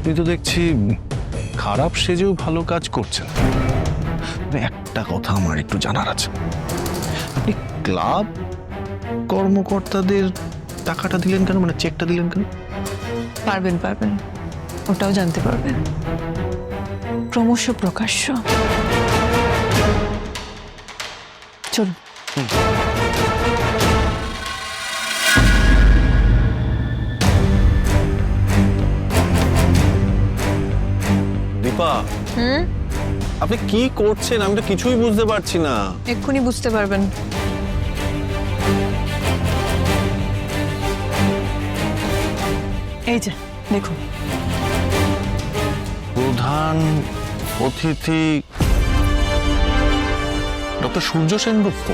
আপনি তো দেখছি খারাপ সেজেও ভালো কাজ করছেন। একটা কথা আমার একটু জানার আছে। আপনি ক্লাব কর্মকর্তাদের টাকাটা দিলেন কেন? মানে চেকটা দিলেন কেন? পারবেন পারবেন। ওটাও জানতে পারবেন। ক্রমশ প্রকাশ্য। চলুন। দীপা আপনি কি করছেন? আমি তো কিছুই বুঝতে পারছি না। এক্ষুনি বুঝতে পারবেন। এই যে দেখুন। প্রধান অতিথি ডক্টর সূর্য সেনগুপ্ত।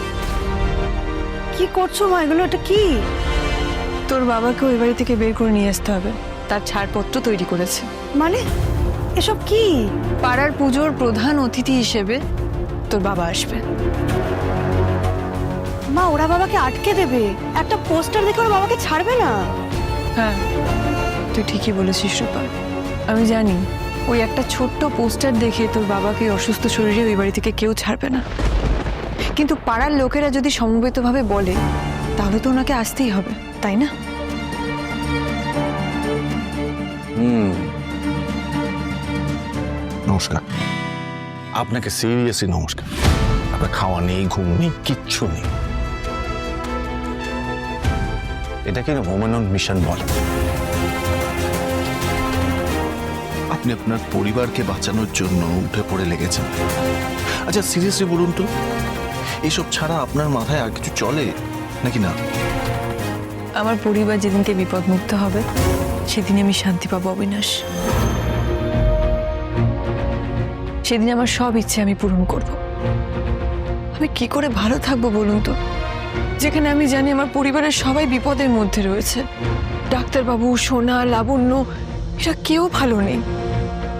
কি করছ মা? এগুলো এটা কি? তোর বাবাকে ওই বাড়ি থেকে বের করে নিয়ে আসতে হবে। তার ছাড়পত্র তৈরি করেছে। মানে? এসব কি? পাড়ার পুজোর প্রধান অতিথি হিসেবে তোর বাবা আসবে। মা ওরা বাবাকে আটকে দেবে। একটা পোস্টার দেখে ওরা বাবাকে ছাড়বে না। হ্যাঁ তুই ঠিকই বলেছিস রূপা। আমি জানি ওই একটা ছোট্ট পোস্টার দেখে তোর বাবাকে অসুস্থ শরীরে ওই বাড়ি থেকে কেউ ছাড়বে না। কিন্তু পাড়ার লোকেরা যদি সমবেতভাবে বলে তাহলে তো ওনাকে আসতেই হবে তাই না? হুম নমস্কার। আপনাকে সিরিয়াসলি নমস্কার। আপনার খাওয়া নেই ঘুম নেই কিচ্ছু নেই। এটাকে ওমেন অন মিশন বলে? আপনি আপনার পরিবারকে বাঁচানোর জন্য উঠে পড়ে লেগেছেন। আচ্ছা সিরিয়াসলি বলুন তো এসব ছাড়া আপনার মাথায় আর কিছু চলে নাকি না? আমার পরিবার যেদিনকে বিপদমুক্ত হবে সেদিন আমি শান্তি পাবো অবিনাশ। সেদিন আমার সব ইচ্ছে আমি পূরণ করব। আমি কি করে ভালো থাকব বলুন তো? যেখানে আমি জানি আমার পরিবারের সবাই বিপদের মধ্যে রয়েছে। ডাক্তারবাবু সোনা লাবণ্য এরা কেউ ভালো নেই।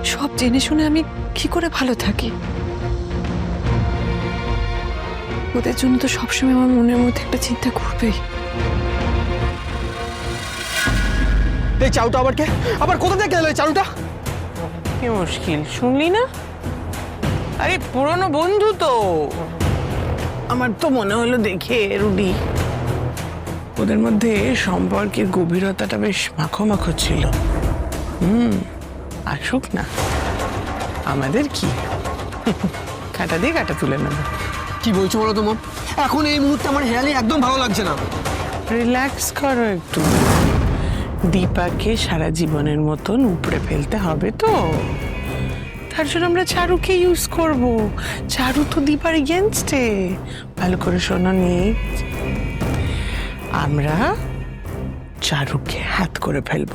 সব জেনে শুনে আমি কি করে ভালো থাকি? ওদের জন্য তো সবসময় আমার মনের মধ্যে একটা চিন্তা করবেই এই চাউটা আবার কে? আবার কোথা থেকে এলো এই চাউটা? কি মুশকিল শুনলি না? আরে পুরনো বন্ধু তো। আমার তো মনে হলো দেখে রুডি। ওদের মধ্যে সম্পর্কের গভীরতাটা বেশ মাখো মাখো ছিল। হুম আসুক না। আমাদের কি? কাটা দিয়ে কাটা তুলে নেবে। কি বলছো বলো তোমার এখন এই মুহূর্তে আমার হেয়ালি একদম ভালো লাগছে না। রিল্যাক্স করো একটু। দীপাকে সারা জীবনের মতন উপড়ে ফেলতে হবে তো। তার জন্য আমরা চারুকে ইউজ করব। চারু তো দীপার এগেনস্টে ভালো করে শোনো নি আমরা চারুকে হাত করে ফেলব।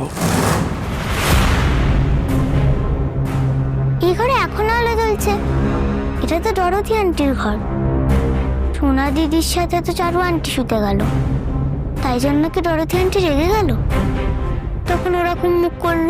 এই ঘরে এখনও আলো জ্বলছে। এটা তো ডরথি আন্টির ঘর। সোনা দিদির সাথে তো চারু আন্টি শুতে গেল। তাই জন্য কি ডরথি আন্টি রেগে গেল? তখন ওরকম মুখ করল।